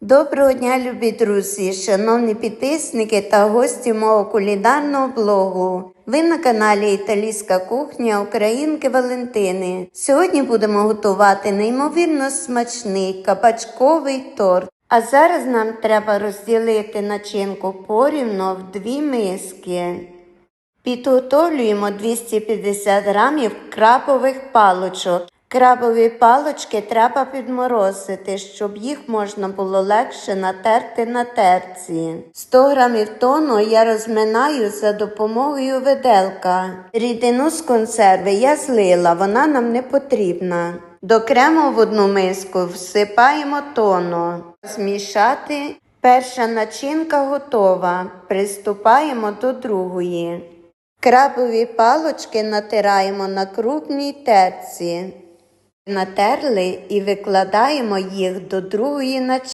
Доброго дня, любі друзі, шановні підписники та гості мого кулінарного блогу. Ви на каналі Італійська кухня Українки Валентини. Сьогодні будемо готувати неймовірно смачний кабачковий торт. А зараз нам треба розділити начинку порівно в дві миски. Підготовлюємо 250 грамів крабових палочок. Крабові палочки треба підморозити, щоб їх можна було легше натерти на терці. 100 грамів тону я розминаю за допомогою виделка. Рідину з консерви я злила, вона нам не потрібна. До крему в одну миску всипаємо тону. Змішати. Перша начинка готова. Приступаємо до другої. Крабові палочки натираємо на крупній терці. Натерли і викладаємо їх до другої начинки.